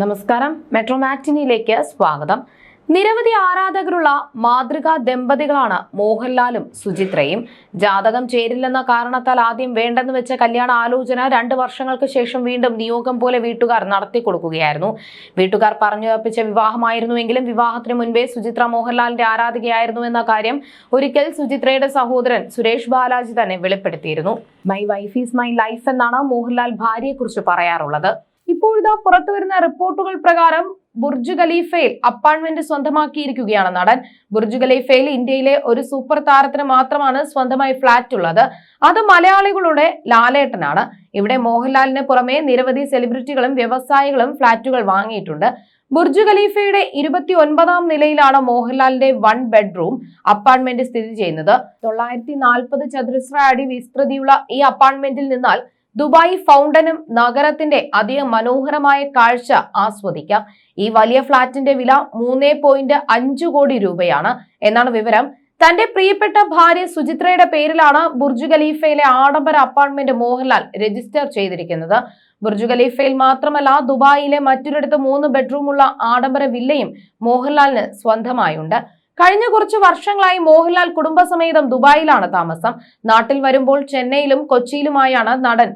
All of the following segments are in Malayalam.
നമസ്കാരം. മെട്രോ മാറ്റിനിയിലേക്ക് സ്വാഗതം. നിരവധി ആരാധകരുള്ള മാതൃകാ ദമ്പതികളാണ് മോഹൻലാലും സുചിത്രയും. ജാതകം ചേരില്ലെന്ന കാരണത്താൽ ആദ്യം വേണ്ടെന്ന് വെച്ച കല്യാണ ആലോചന രണ്ട് വർഷങ്ങൾക്ക് ശേഷം വീണ്ടും നിയോഗം പോലെ വീട്ടുകാർ നടത്തി കൊടുക്കുകയായിരുന്നു. വീട്ടുകാർ പറഞ്ഞു ഉറപ്പിച്ച വിവാഹമായിരുന്നുവെങ്കിലും വിവാഹത്തിന് മുൻപേ സുചിത്ര മോഹൻലാലിന്റെ ആരാധികയായിരുന്നു എന്ന കാര്യം ഒരിക്കൽ സുചിത്രയുടെ സഹോദരൻ സുരേഷ് ബാലാജി തന്നെ വെളിപ്പെടുത്തിയിരുന്നു. My wife is my life എന്നാണ് മോഹൻലാൽ ഭാര്യയെക്കുറിച്ച് പറയാറുള്ളത്. ഇപ്പോഴിതാ പുറത്തുവരുന്ന റിപ്പോർട്ടുകൾ പ്രകാരം ബുർജ് ഖലീഫയിൽ അപ്പാർട്ട്മെന്റ് സ്വന്തമാക്കിയിരിക്കുകയാണ് നടൻ. ബുർജ് ഖലീഫയിൽ ഇന്ത്യയിലെ ഒരു സൂപ്പർ താരത്തിന് മാത്രമാണ് സ്വന്തമായി ഫ്ളാറ്റ് ഉള്ളത്. അത് മലയാളികളുടെ ലാലേട്ടനാണ്. ഇവിടെ മോഹൻലാലിന് പുറമെ നിരവധി സെലിബ്രിറ്റികളും വ്യവസായികളും ഫ്ളാറ്റുകൾ വാങ്ങിയിട്ടുണ്ട്. ബുർജ് ഖലീഫയുടെ ഇരുപത്തി ഒൻപതാം നിലയിലാണ് മോഹൻലാലിന്റെ വൺ ബെഡ്റൂം അപ്പാർട്ട്മെന്റ് സ്ഥിതി ചെയ്യുന്നത്. തൊള്ളായിരത്തി നാൽപ്പത് ചതുരശ്ര അടി വിസ്തൃതിയുള്ള ഈ അപ്പാർട്ട്മെന്റിൽ നിന്നാൽ ദുബായ് ഫൗണ്ടനും നഗരത്തിന്റെ അതിമനോഹരമായ കാഴ്ച ആസ്വദിക്കാം. ഈ വലിയ ഫ്ളാറ്റിന്റെ വില മൂന്നേ പോയിന്റ് അഞ്ചു കോടി രൂപയാണ് എന്നാണ് വിവരം. തന്റെ പ്രിയപ്പെട്ട ഭാര്യ സുചിത്രയുടെ പേരിലാണ് ബുർജ് ഖലീഫയിലെ ആഡംബര അപ്പാർട്ട്മെന്റ് മോഹൻലാൽ രജിസ്റ്റർ ചെയ്തിരിക്കുന്നത്. ബുർജ് ഖലീഫയിൽ മാത്രമല്ല ദുബായിലെ മറ്റൊരിടത്ത് മൂന്ന് ബെഡ്റൂമുള്ള ആഡംബര വില്ലയും മോഹൻലാലിന് സ്വന്തമായുണ്ട്. കഴിഞ്ഞ കുറച്ച് വർഷങ്ങളായി മോഹൻലാൽ കുടുംബസമേതം ദുബായിലാണ് താമസം. നാട്ടിൽ വരുമ്പോൾ ചെന്നൈയിലും കൊച്ചിയിലുമായാണ് നടൻ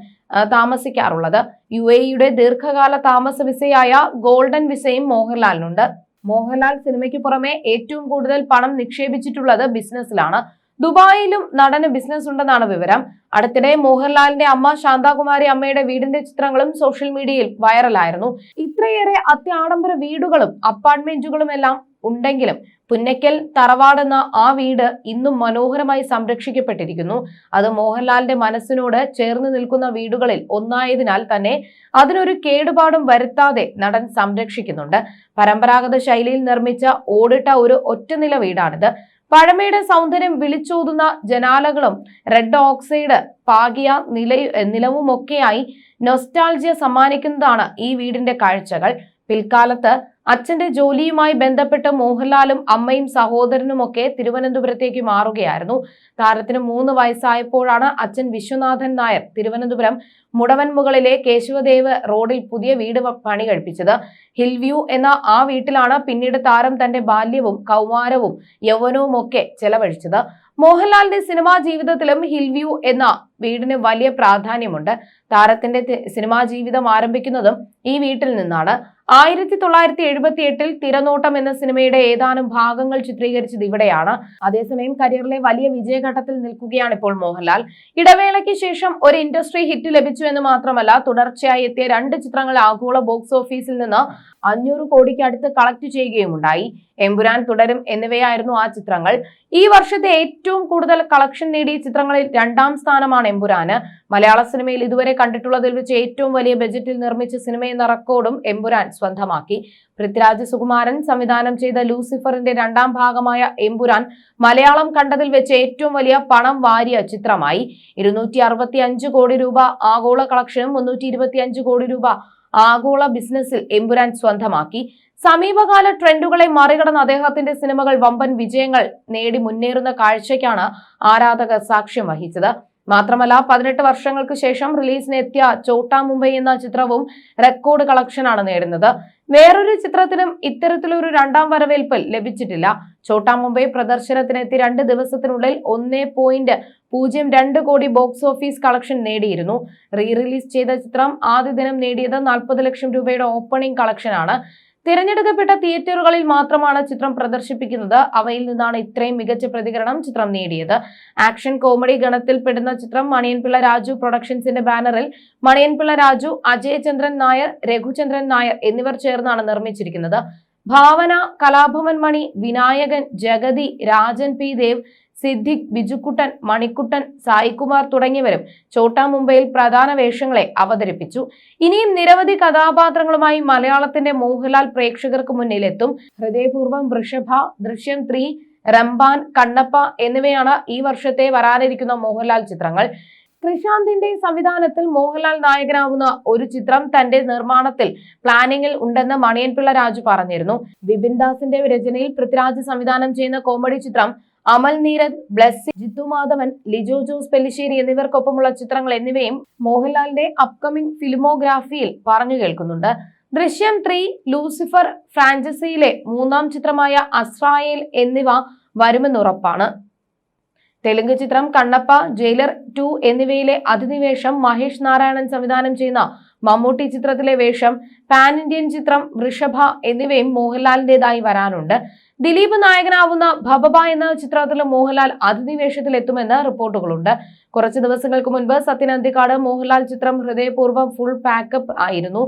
താമസിക്കാറുള്ളത്. യു എയുടെ ദീർഘകാല താമസ വിസയായ ഗോൾഡൻ വിസയും മോഹൻലാലിനുണ്ട്. മോഹൻലാൽ സിനിമയ്ക്ക് പുറമെ ഏറ്റവും കൂടുതൽ പണം നിക്ഷേപിച്ചിട്ടുള്ളത് ബിസിനസ്സിലാണ്. ദുബായിലും നടന് ബിസിനസ് ഉണ്ടെന്നാണ് വിവരം. അടുത്തിടെ മോഹൻലാലിന്റെ അമ്മ ശാന്താകുമാരി അമ്മയുടെ വീടിന്റെ ചിത്രങ്ങളും സോഷ്യൽ മീഡിയയിൽ വൈറലായിരുന്നു ഇത്രയേറെ അത്യാഡംബര വീടുകളും അപ്പാർട്ട്മെന്റുകളും എല്ലാം ഉണ്ടെങ്കിലും പുന്നയ്ക്കൽ തറവാടെന്ന ആ വീട് ഇന്നും മനോഹരമായി സംരക്ഷിക്കപ്പെട്ടിരിക്കുന്നു. അത് മോഹൻലാലിന്റെ മനസ്സിനോട് ചേർന്ന് നിൽക്കുന്ന വീടുകളിൽ ഒന്നായതിനാൽ തന്നെ അതിനൊരു കേടുപാടും വരുത്താതെ നടൻ സംരക്ഷിക്കുന്നുണ്ട്. പരമ്പരാഗത ശൈലിയിൽ നിർമ്മിച്ച ഓടിട്ട ഒരു ഒറ്റനില വീടാണിത്. പഴമയുടെ സൗന്ദര്യം വിളിച്ചോതുന്ന ജനാലകളും റെഡ് ഓക്സൈഡ് പാകിയ നില നിലവുമൊക്കെയായി നൊസ്റ്റാൾജിയ സമ്മാനിക്കുന്നതാണ് ഈ വീടിന്റെ കാഴ്ചകൾ. പിൽക്കാലത്ത് അച്ഛന്റെ ജോലിയുമായി ബന്ധപ്പെട്ട് മോഹൻലാലും അമ്മയും സഹോദരനുമൊക്കെ തിരുവനന്തപുരത്തേക്ക് മാറുകയായിരുന്നു. താരത്തിന് മൂന്ന് വയസ്സായപ്പോഴാണ് അച്ഛൻ വിശ്വനാഥൻ നായർ തിരുവനന്തപുരം മുടവൻമുകളിലെ കേശവദേവ് റോഡിൽ പുതിയ വീട് പണി കഴിപ്പിച്ചത്. ഹിൽവ്യൂ എന്ന ആ വീട്ടിലാണ് പിന്നീട് താരം തന്റെ ബാല്യവും കൗമാരവും യൗവനവും ഒക്കെ ചെലവഴിച്ചത്. മോഹൻലാലിന്റെ സിനിമാ ജീവിതത്തിലും ഹിൽവ്യൂ എന്ന വീടിന് വലിയ പ്രാധാന്യമുണ്ട്. താരത്തിന്റെ സിനിമാ ജീവിതം ആരംഭിക്കുന്നതും ഈ വീട്ടിൽ നിന്നാണ്. ആയിരത്തി തൊള്ളായിരത്തി എഴുപത്തി എട്ടിൽ തിരനോട്ടം എന്ന സിനിമയുടെ ഏതാനും ഭാഗങ്ങൾ ചിത്രീകരിച്ചത് ഇവിടെയാണ്. അതേസമയം കരിയറിലെ വലിയ വിജയഘട്ടത്തിൽ നിൽക്കുകയാണ് ഇപ്പോൾ മോഹൻലാൽ. ഇടവേളയ്ക്ക് ശേഷം ഒരു ഇൻഡസ്ട്രി ഹിറ്റ് ലഭിച്ചു എന്ന് മാത്രമല്ല തുടർച്ചയായി എത്തിയ രണ്ട് ചിത്രങ്ങൾ ആഗോള ബോക്സ് ഓഫീസിൽ നിന്ന് അഞ്ഞൂറ് കോടിക്ക് അടുത്ത് കളക്ട് ചെയ്യുകയും ഉണ്ടായി എമ്പുരാൻ തുടരും എന്നിവയായിരുന്നു ആ ചിത്രങ്ങൾ. ഈ വർഷത്തെ ഏറ്റവും കൂടുതൽ കളക്ഷൻ നേടിയ ചിത്രങ്ങളിൽ രണ്ടാം സ്ഥാനമാണ് എമ്പുരാന്. മലയാള സിനിമയിൽ ഇതുവരെ കണ്ടിട്ടുള്ളതിൽ വെച്ച് ഏറ്റവും വലിയ ബജറ്റിൽ നിർമ്മിച്ച സിനിമ എന്ന റെക്കോർഡും എമ്പുരാൻ സ്വന്തമാക്കി. പൃഥ്വിരാജ് സുകുമാരൻ സംവിധാനം ചെയ്ത ലൂസിഫറിന്റെ രണ്ടാം ഭാഗമായ എമ്പുരാൻ മലയാളം കണ്ടതിൽ വെച്ച് ഏറ്റവും വലിയ പണം വാരിയ ചിത്രമായി. ഇരുന്നൂറ്റി കോടി രൂപ ആഗോള കളക്ഷനും മുന്നൂറ്റി കോടി രൂപ ആഗോള ബിസിനസ്സിൽ എമ്പുരാൻ സ്വന്തമാക്കി. സമീപകാല ട്രെൻഡുകളെ മറികടന്ന് അദ്ദേഹത്തിന്റെ സിനിമകൾ വമ്പൻ വിജയങ്ങൾ നേടി മുന്നേറുന്ന കാഴ്ചയ്ക്കാണ് ആരാധകർ സാക്ഷ്യം വഹിച്ചത്. മാത്രമല്ല പതിനെട്ട് വർഷങ്ങൾക്ക് ശേഷം റിലീസിനെത്തിയ ചോട്ടാ മുംബൈ എന്ന ചിത്രവും റെക്കോർഡ് കളക്ഷനാണ് നേടുന്നത്. വേറൊരു ചിത്രത്തിനും ഇത്തരത്തിലൊരു രണ്ടാം വരവേൽപ്പ് ലഭിച്ചിട്ടില്ല. ചോട്ടാ മുംബൈ പ്രദർശനത്തിനെത്തി രണ്ട് ദിവസത്തിനുള്ളിൽ ഒന്നേ പോയിന്റ് പൂജ്യം രണ്ട് കോടി ബോക്സ് ഓഫീസ് കളക്ഷൻ നേടിയിരുന്നു. റീ റിലീസ് ചെയ്ത ചിത്രം ആദ്യ ദിനം നേടിയത് നാൽപ്പത് ലക്ഷം രൂപയുടെ ഓപ്പണിംഗ് കളക്ഷനാണ്. തിരഞ്ഞെടുക്കപ്പെട്ട തിയേറ്ററുകളിൽ മാത്രമാണ് ചിത്രം പ്രദർശിപ്പിക്കുന്നത്. അവയിൽ നിന്നാണ് ഇത്രയും മികച്ച പ്രതികരണം ചിത്രം നേടിയത്. ആക്ഷൻ കോമഡി ഗണത്തിൽപ്പെടുന്ന ചിത്രം മണിയൻപിള്ള രാജു പ്രൊഡക്ഷൻസിന്റെ ബാനറിൽ മണിയൻപിള്ള രാജു അജയചന്ദ്രൻ നായർ രഘുചന്ദ്രൻ നായർ എന്നിവർ ചേർന്നാണ് നിർമ്മിച്ചിരിക്കുന്നത്. ഭാവന കലാഭവൻ മണി വിനായകൻ ജഗതി രാജൻ പി. ദേവ് സിദ്ദിഖ് ബിജുക്കുട്ടൻ മണിക്കുട്ടൻ സായികുമാർ തുടങ്ങിയവരും ചോട്ടാ മുംബൈയിൽ പ്രധാന വേഷങ്ങളെ അവതരിപ്പിച്ചു. ഇനിയും നിരവധി കഥാപാത്രങ്ങളുമായി മലയാളത്തിന്റെ മോഹൻലാൽ പ്രേക്ഷകർക്ക് മുന്നിലെത്തും. ഹൃദയപൂർവം വൃഷഭ ദൃശ്യം ത്രീ റംബാൻ കണ്ണപ്പ എന്നിവയാണ് ഈ വർഷത്തെ വരാനിരിക്കുന്ന മോഹൻലാൽ ചിത്രങ്ങൾ. കൃഷാന്തിന്റെ സംവിധാനത്തിൽ മോഹൻലാൽ നായകനാവുന്ന ഒരു ചിത്രം തന്റെ നിർമ്മാണത്തിൽ പ്ലാനിങ്ങിൽ ഉണ്ടെന്ന് മണിയൻപിള്ള രാജു പറഞ്ഞിരുന്നു. ബിപിൻ ദാസിന്റെ രചനയിൽ പൃഥ്വിരാജ് സംവിധാനം ചെയ്യുന്ന കോമഡി ചിത്രം അമൽ നീരദ് ബ്ലസ്സി ജിത്തു മാധവൻ ലിജോ ജോസ് പെല്ലിശ്ശേരി എന്നിവർക്കൊപ്പമുള്ള ചിത്രങ്ങൾ എന്നിവയും മോഹൻലാലിന്റെ അപ്കമിംഗ് ഫിലിമോഗ്രാഫിയിൽ പറഞ്ഞു കേൾക്കുന്നുണ്ട്. ദൃശ്യം ത്രീ ലൂസിഫർ ഫ്രാഞ്ചസിയിലെ മൂന്നാം ചിത്രമായ അസ്രായേൽ എന്നിവ വരുമെന്നുറപ്പാണ് തെലുങ്ക് ചിത്രം കണ്ണപ്പ ജയിലർ ടു എന്നിവയിലെ അതിഥിവേഷം മഹേഷ് നാരായണൻ സംവിധാനം ചെയ്യുന്ന മമ്മൂട്ടി ചിത്രത്തിലെ വേഷം പാൻ ഇന്ത്യൻ ചിത്രം വൃഷഭ എന്നിവയും മോഹൻലാലിന്റേതായി വരാനുണ്ട്. ദിലീപ് നായകനാവുന്ന ഭബബ എന്ന ചിത്രത്തിലെ മോഹൻലാൽ അതിഥി വേഷത്തിൽ എത്തുമെന്ന് റിപ്പോർട്ടുകളുണ്ട്. കുറച്ച് ദിവസങ്ങൾക്ക് മുൻപ് സത്യൻ അന്തിക്കാട് മോഹൻലാൽ ചിത്രം ഹൃദയപൂർവം ഫുൾ പാക്കപ്പ് ആയിരുന്നു.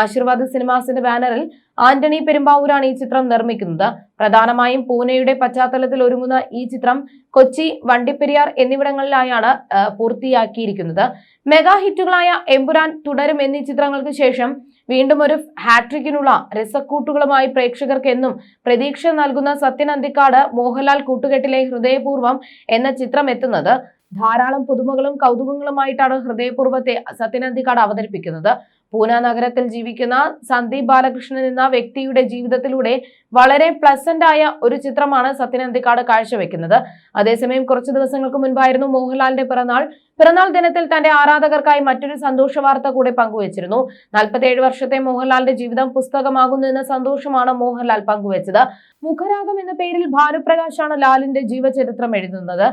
ആശീർവാദ് സിനിമാസിന്റെ ബാനറിൽ ആന്റണി പെരുമ്പാവൂരാണ് ഈ ചിത്രം നിർമ്മിക്കുന്നത്. പ്രധാനമായും പൂനെയുടെ പശ്ചാത്തലത്തിൽ ഒരുങ്ങുന്ന ഈ ചിത്രം കൊച്ചി വണ്ടിപ്പെരിയാർ എന്നിവിടങ്ങളിലായാണ് പൂർത്തിയാക്കിയിരിക്കുന്നത്. മെഗാ ഹിറ്റുകളായ എമ്പുരാൻ തുടരും എന്നീ ചിത്രങ്ങൾക്ക് ശേഷം വീണ്ടും ഒരു ഹാട്രിക്കിനുള്ള രസക്കൂട്ടുകളുമായി പ്രേക്ഷകർക്ക് എന്നും പ്രതീക്ഷ നൽകുന്ന സത്യൻ അന്തിക്കാട് മോഹൻലാൽ കൂട്ടുകെട്ടിലെ ഹൃദയപൂർവം എന്ന ചിത്രം എത്തുന്നത് ധാരാളം പുതുമകളും കൗതുകങ്ങളുമായിട്ടാണ് ഹൃദയപൂർവത്തെ സത്യനന്ദിക്കാട് അവതരിപ്പിക്കുന്നത്. പൂന നഗരത്തിൽ ജീവിക്കുന്ന സന്ദീപ് ബാലകൃഷ്ണൻ എന്ന വ്യക്തിയുടെ ജീവിതത്തിലൂടെ വളരെ പ്ലസന്റ് ആയ ഒരു ചിത്രമാണ് സത്യനന്ദിക്കാട് കാഴ്ചവെക്കുന്നത്. അതേസമയം കുറച്ചു ദിവസങ്ങൾക്ക് മുൻപായിരുന്നു മോഹൻലാലിന്റെ പിറന്നാൾ. പിറന്നാൾ ദിനത്തിൽ തന്റെ ആരാധകർക്കായി മറ്റൊരു സന്തോഷ വാർത്ത കൂടെ പങ്കുവച്ചിരുന്നു. നാൽപ്പത്തിയേഴ് വർഷത്തെ മോഹൻലാലിന്റെ ജീവിതം പുസ്തകമാകുന്നു എന്ന സന്തോഷമാണ് മോഹൻലാൽ പങ്കുവച്ചത്. മുഖരാഗം എന്ന പേരിൽ ഭാനുപ്രകാശാണ് ലാലിന്റെ ജീവചരിത്രം എഴുതുന്നത്.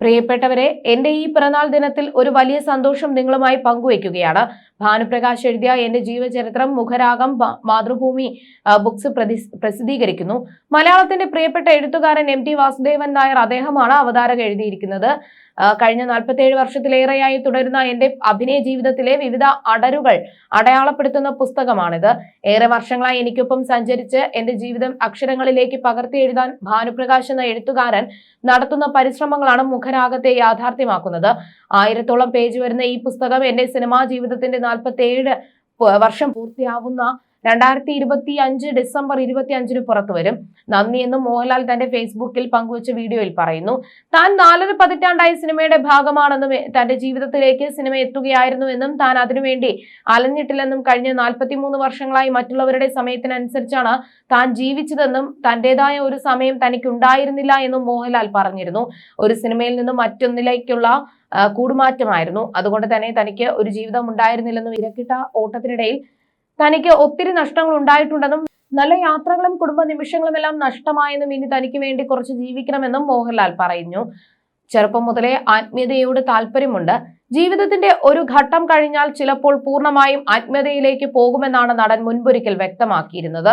പ്രിയപ്പെട്ടവരെ എന്റെ ഈ പിറന്നാൾ ദിനത്തിൽ ഒരു വലിയ സന്തോഷം നിങ്ങളുമായി പങ്കുവയ്ക്കുകയാണ്. ഭാനുപ്രകാശ് എഴുതിയ എന്റെ ജീവചരിത്രം മുഖരാഗം മാതൃഭൂമി ബുക്സ് പ്രസിദ്ധീകരിക്കുന്നു. മലയാളത്തിന്റെ പ്രിയപ്പെട്ട എഴുത്തുകാരൻ എം ടി വാസുദേവൻ നായർ അദ്ദേഹമാണ് അവതാരക എഴുതിയിരിക്കുന്നത്. കഴിഞ്ഞ നാൽപ്പത്തേഴ് വർഷത്തിലേറെയായി തുടരുന്ന എന്റെ അഭിനയ ജീവിതത്തിലെ വിവിധ അടരുകൾ അടയാളപ്പെടുത്തുന്ന പുസ്തകമാണിത്. ഏറെ വർഷങ്ങളായി എനിക്കൊപ്പം സഞ്ചരിച്ച് എന്റെ ജീവിതം അക്ഷരങ്ങളിലേക്ക് പകർത്തി എഴുതാൻ ഭാനുപ്രകാശ് എന്ന എഴുത്തുകാരൻ നടത്തുന്ന പരിശ്രമങ്ങളാണ് മുഖരാഗത്തെ യാഥാർത്ഥ്യമാക്കുന്നത്. ആയിരത്തോളം പേജ് വരുന്ന ഈ പുസ്തകം എന്റെ സിനിമാ ജീവിതത്തിന്റെ നാൽപ്പത്തേഴ് വർഷം പൂർത്തിയാവുന്ന രണ്ടായിരത്തി ഇരുപത്തി അഞ്ച് ഡിസംബർ ഇരുപത്തി അഞ്ചിന് പുറത്തു വരും. നന്ദി എന്നും മോഹൻലാൽ തന്റെ ഫേസ്ബുക്കിൽ പങ്കുവച്ച വീഡിയോയിൽ പറയുന്നു. താൻ നാലര പതിറ്റാണ്ടായി സിനിമയുടെ ഭാഗമാണെന്നും തന്റെ ജീവിതത്തിലേക്ക് സിനിമ എത്തുകയായിരുന്നുവെന്നും താൻ അതിനുവേണ്ടി അലഞ്ഞിട്ടില്ലെന്നും കഴിഞ്ഞ നാൽപ്പത്തിമൂന്ന് വർഷങ്ങളായി മറ്റുള്ളവരുടെ സമയത്തിനനുസരിച്ചാണ് താൻ ജീവിച്ചതെന്നും തന്റേതായ ഒരു സമയം തനിക്കുണ്ടായിരുന്നില്ല എന്നും മോഹൻലാൽ പറഞ്ഞിരുന്നു. ഒരു സിനിമയിൽ നിന്നും മറ്റൊന്നിലേക്കുള്ള കൂടുമാറ്റമായിരുന്നു. അതുകൊണ്ട് തന്നെ തനിക്ക് ഒരു ജീവിതം ഉണ്ടായിരുന്നില്ലെന്നും ഇരക്കിട്ട ഓട്ടത്തിനിടയിൽ തനിക്ക് ഒത്തിരി നഷ്ടങ്ങൾ ഉണ്ടായിട്ടുണ്ടെന്നും നല്ല യാത്രകളും കുടുംബ നിമിഷങ്ങളും എല്ലാം നഷ്ടമായെന്നും ഇനി തനിക്ക് വേണ്ടി കുറച്ച് ജീവിക്കണമെന്നും മോഹൻലാൽ പറഞ്ഞു ചെറുപ്പം മുതലേ ആത്മീയതയോട് താല്പര്യമുണ്ട്. ജീവിതത്തിന്റെ ഒരു ഘട്ടം കഴിഞ്ഞാൽ ചിലപ്പോൾ പൂർണമായും ആത്മീയതയിലേക്ക് പോകുമെന്നാണ് നടൻ മുൻപൊരിക്കൽ വ്യക്തമാക്കിയിരുന്നത്.